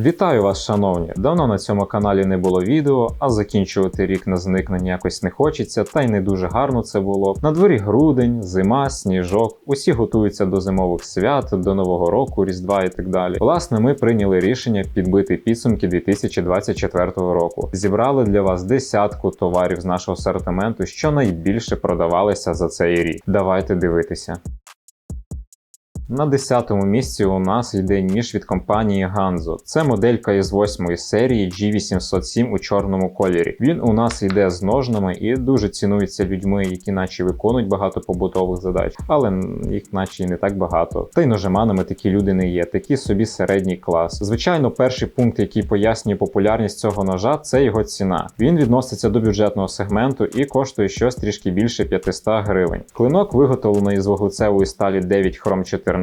Вітаю вас, шановні! Давно на цьому каналі не було відео, а закінчувати рік на зникнення якось не хочеться, та й не дуже гарно це було. На дворі грудень, зима, сніжок. Усі готуються до зимових свят, до нового року, різдва і так далі. Власне, ми прийняли рішення підбити підсумки 2024 року. Зібрали для вас десятку товарів з нашого асортименту, що найбільше продавалися за цей рік. Давайте дивитися. На 10-му місці у нас йде ніж від компанії Ganzo. Це моделька із 8 серії G807 у чорному кольорі. Він у нас йде з ножнами і дуже цінується людьми, які наче виконують багато побутових задач, але їх наче і не так багато. Та й ножеманами такі люди не є, такі собі середній клас. Звичайно, перший пункт, який пояснює популярність цього ножа, це його ціна. Він відноситься до бюджетного сегменту і коштує щось трішки більше 500 гривень. Клинок виготовлений з вуглецевої сталі 9 хром 14.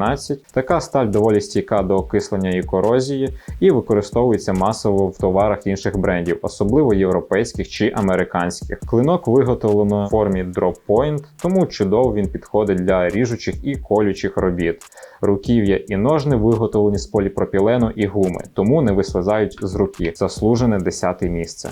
Така сталь доволі стійка до окислення і корозії і використовується масово в товарах інших брендів, особливо європейських чи американських. Клинок виготовлено в формі Point, тому чудово він підходить для ріжучих і колючих робіт. Руків'я і ножни виготовлені з поліпропілену і гуми, тому не вислизають з руки. Заслужене 10 місце.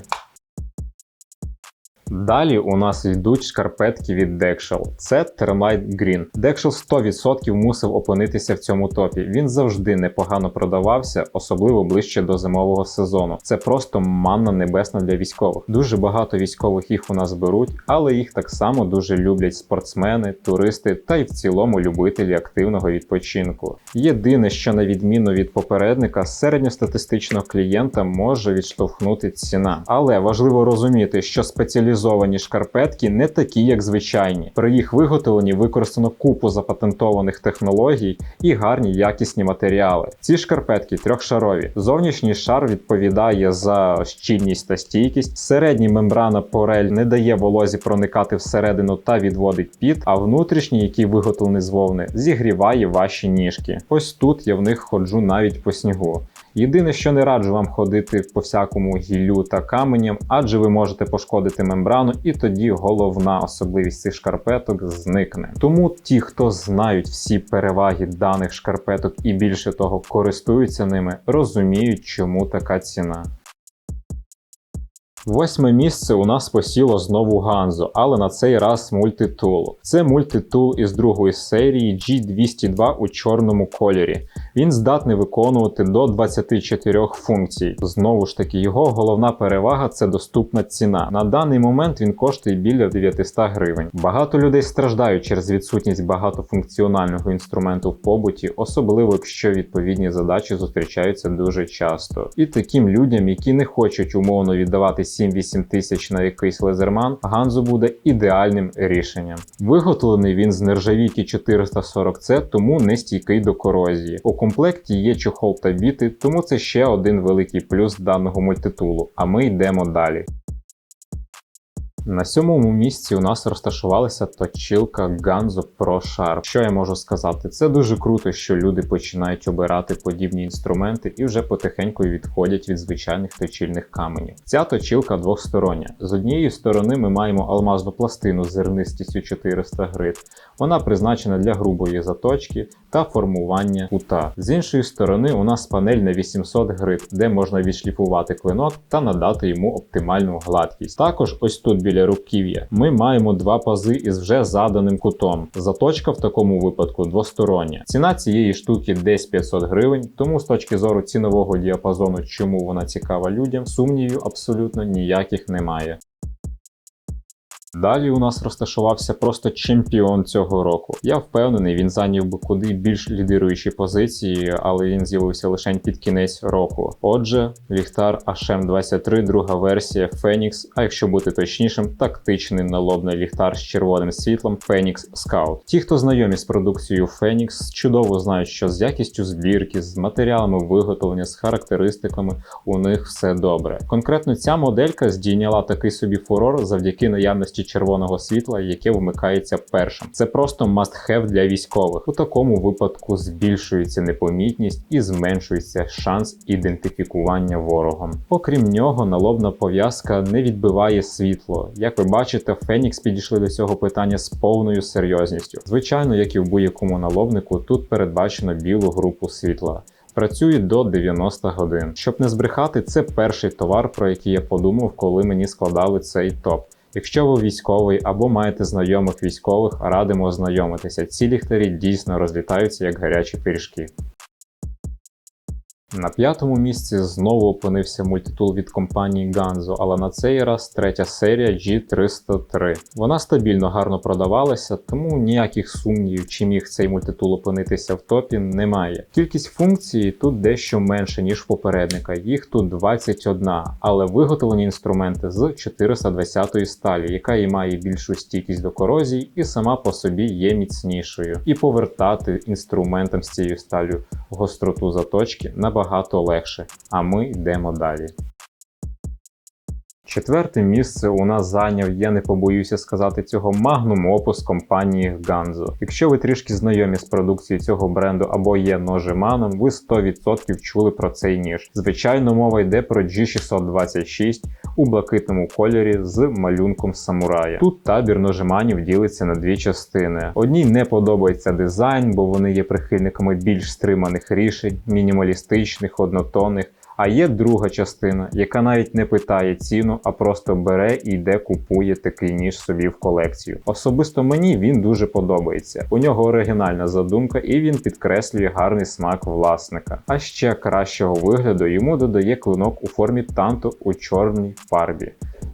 Далі у нас йдуть шкарпетки від Dexel. Це Thermite Green. Dexel 100% мусив опинитися в цьому топі. Він завжди непогано продавався, особливо ближче до зимового сезону. Це просто манна небесна для військових. Дуже багато військових їх у нас беруть, але їх так само дуже люблять спортсмени, туристи та й в цілому любителі активного відпочинку. Єдине, що на відміну від попередника, середньостатистичного клієнта може відштовхнути ціна. Але важливо розуміти, що спеціалізовані Спеціалізовані шкарпетки не такі, як звичайні. При їх виготовленні використано купу запатентованих технологій і гарні якісні матеріали. Ці шкарпетки трьохшарові. Зовнішній шар відповідає за щільність та стійкість. Середній мембрана порель не дає волозі проникати всередину та відводить піт, а внутрішній, який виготовлений з вовни, зігріває ваші ніжки. Ось тут я в них ходжу навіть по снігу. Єдине, що не раджу вам ходити по всякому гіллю та каменям, адже ви можете пошкодити мембрану, і тоді головна особливість цих шкарпеток зникне. Тому ті, хто знають всі переваги даних шкарпеток і більше того користуються ними, розуміють, чому така ціна. Восьме місце у нас посіло знову Ганзо, але на цей раз мультитул. Це мультитул із другої серії G202 у чорному кольорі. Він здатний виконувати до 24 функцій. Знову ж таки, його головна перевага це доступна ціна. На даний момент він коштує біля 900 гривень. Багато людей страждають через відсутність багатофункціонального інструменту в побуті, особливо якщо відповідні задачі зустрічаються дуже часто. І таким людям, які не хочуть умовно віддавати 7-8 тисяч на якийсь лезерман, Ганзо буде ідеальним рішенням. Виготовлений він з нержавійки 440C, тому не стійкий до корозії. Комплекті є чохол та біти, тому це ще один великий плюс даного мультитулу. А ми йдемо далі. На сьомому місці у нас розташувалася точилка Ganzo Pro Sharp. Що я можу сказати? Це дуже круто, що люди починають обирати подібні інструменти і вже потихеньку відходять від звичайних точильних каменів. Ця точилка двохстороння. З однієї сторони ми маємо алмазну пластину з зернистістю 400 грит. Вона призначена для грубої заточки та формування кута. З іншої сторони, у нас панель на 800 грит, де можна відшліфувати клинок та надати йому оптимальну гладкість. Також ось тут біля руків'я ми маємо два пази із вже заданим кутом. Заточка в такому випадку двостороння. Ціна цієї штуки десь 500 гривень, тому з точки зору цінового діапазону, чому вона цікава людям, сумнівів абсолютно ніяких немає. Далі у нас розташувався просто чемпіон цього року. Я впевнений, він зайняв би куди більш лідируючі позиції, але він з'явився лише під кінець року. Отже, ліхтар HM23, друга версія Phoenix, а якщо бути точнішим, тактичний налобний ліхтар з червоним світлом Phoenix Scout. Ті, хто знайомі з продукцією Phoenix, чудово знають, що з якістю збірки, з матеріалами виготовлення, з характеристиками у них все добре. Конкретно ця моделька здійняла такий собі фурор завдяки наявності наявності червоного світла, яке вмикається першим. Це просто must-have для військових. У такому випадку збільшується непомітність і зменшується шанс ідентифікування ворогом. Окрім нього, налобна пов'язка не відбиває світло. Як ви бачите, Фенікс підійшли до цього питання з повною серйозністю. Звичайно, як і в будь-якому налобнику, тут передбачено білу групу світла. Працює до 90 годин. Щоб не збрехати, це перший товар, про який я подумав, коли мені складали цей топ. Якщо ви військовий або маєте знайомих військових, радимо ознайомитися. Ці ліхтарі дійсно розлітаються як гарячі пиріжки. На п'ятому місці знову опинився мультитул від компанії Ganzo, але на цей раз третя серія G303. Вона стабільно гарно продавалася, тому ніяких сумнівів, чи міг цей мультитул опинитися в топі, немає. Кількість функцій тут дещо менше, ніж в попередника, їх тут 21, але виготовлені інструменти з 420 сталі, яка і має більшу стійкість до корозії, і сама по собі є міцнішою. І повертати інструментом з цією сталю гостроту заточки набагато легше. А ми йдемо далі. Четверте місце у нас зайняв, я не побоюся сказати цього магнум опус компанії Ganzo. Якщо ви трішки знайомі з продукцією цього бренду або є ножеманом, ви 100% чули про цей ніж. Звичайно, мова йде про G626 у блакитному кольорі з малюнком самурая. Тут табір ножиманів ділиться на дві частини. Одній не подобається дизайн, бо вони є прихильниками більш стриманих рішень, мінімалістичних, однотонних. А є друга частина, яка навіть не питає ціну, а просто бере і йде купує такий ніж собі в колекцію. Особисто мені він дуже подобається. У нього оригінальна задумка, і він підкреслює гарний смак власника. А ще кращого вигляду йому додає клинок у формі танту у чорній фарбі.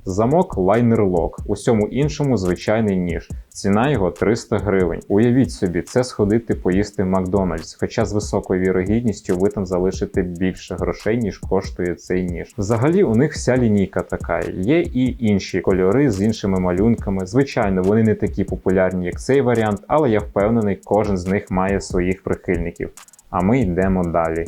Замок лайнер лок, усьому іншому звичайний ніж. Ціна його 300 гривень. Уявіть собі, це сходити поїсти в Макдональдс, хоча з високою вірогідністю ви там залишите більше грошей, ніж коштує цей ніж. Взагалі у них вся лінійка така. Є і інші кольори з іншими малюнками. Звичайно, вони не такі популярні, як цей варіант, але я впевнений, кожен з них має своїх прихильників. А ми йдемо далі.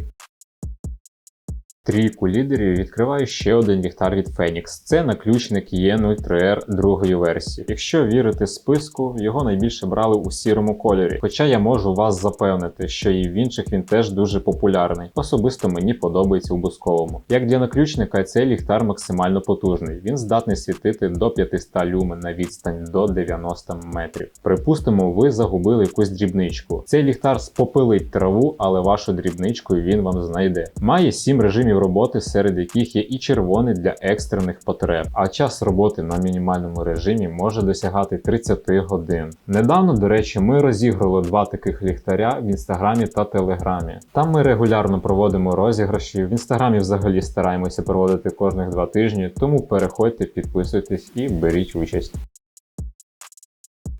Трійку лідерів відкриває ще один ліхтар від Phoenix. Це наключник E03R другої версії. Якщо вірити списку, його найбільше брали у сірому кольорі. Хоча я можу вас запевнити, що і в інших він теж дуже популярний. Особисто мені подобається у бусковому. Як для наключника, цей ліхтар максимально потужний. Він здатний світити до 500 люмен на відстань до 90 метрів. Припустимо, ви загубили якусь дрібничку. Цей ліхтар спопилить траву, але вашу дрібничку він вам знайде. Має 7 режимів роботи, серед яких є і червоний для екстрених потреб, а час роботи на мінімальному режимі може досягати 30 годин. Недавно, до речі, ми розіграли два таких ліхтаря в інстаграмі та телеграмі. Там ми регулярно проводимо розіграші. В інстаграмі взагалі стараємося проводити кожних два тижні, тому переходьте, підписуйтесь і беріть участь.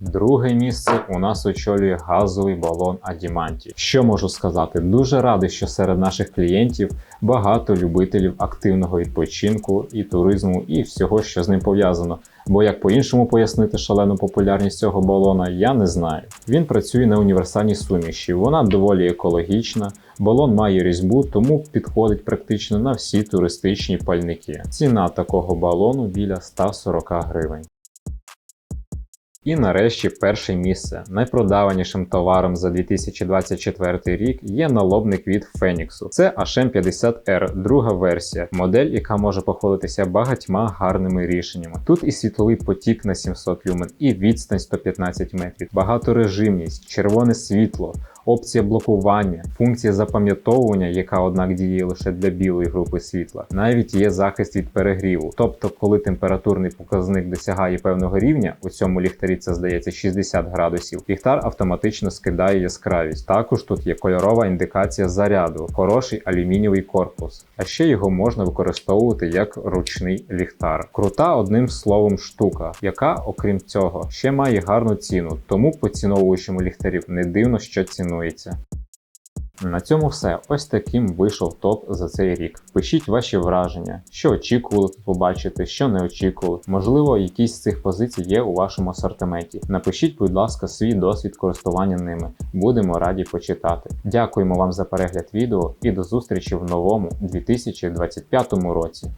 Друге місце у нас очолює газовий балон Адіманті. Що можу сказати? Дуже радий, що серед наших клієнтів багато любителів активного відпочинку і туризму, і всього, що з ним пов'язано. Бо як по-іншому пояснити шалену популярність цього балона, я не знаю. Він працює на універсальній суміші, вона доволі екологічна. Балон має різьбу, тому підходить практично на всі туристичні пальники. Ціна такого балону біля 140 гривень. І нарешті перше місце. Найпродаванішим товаром за 2024 рік є налобник від Феніксу. Це HM50R, друга версія, модель, яка може похвалитися багатьма гарними рішеннями. Тут і світловий потік на 700 люмен, і відстань 115 метрів, багаторежимність, червоне світло. Опція блокування, функція запам'ятовування, яка однак діє лише для білої групи світла, навіть є захист від перегріву. Тобто, коли температурний показник досягає певного рівня, у цьому ліхтарі це здається 60 градусів, ліхтар автоматично скидає яскравість. Також тут є кольорова індикація заряду, хороший алюмінієвий корпус, а ще його можна використовувати як ручний ліхтар. Крута одним словом штука, яка, окрім цього, ще має гарну ціну, тому поціновуючому ліхтарів не дивно, що цінується. На цьому все. Ось таким вийшов топ за цей рік. Пишіть ваші враження, що очікували тут побачити, що не очікували. Можливо, якісь з цих позицій є у вашому асортименті. Напишіть, будь ласка, свій досвід користування ними. Будемо раді почитати. Дякуємо вам за перегляд відео і до зустрічі в новому 2025 році.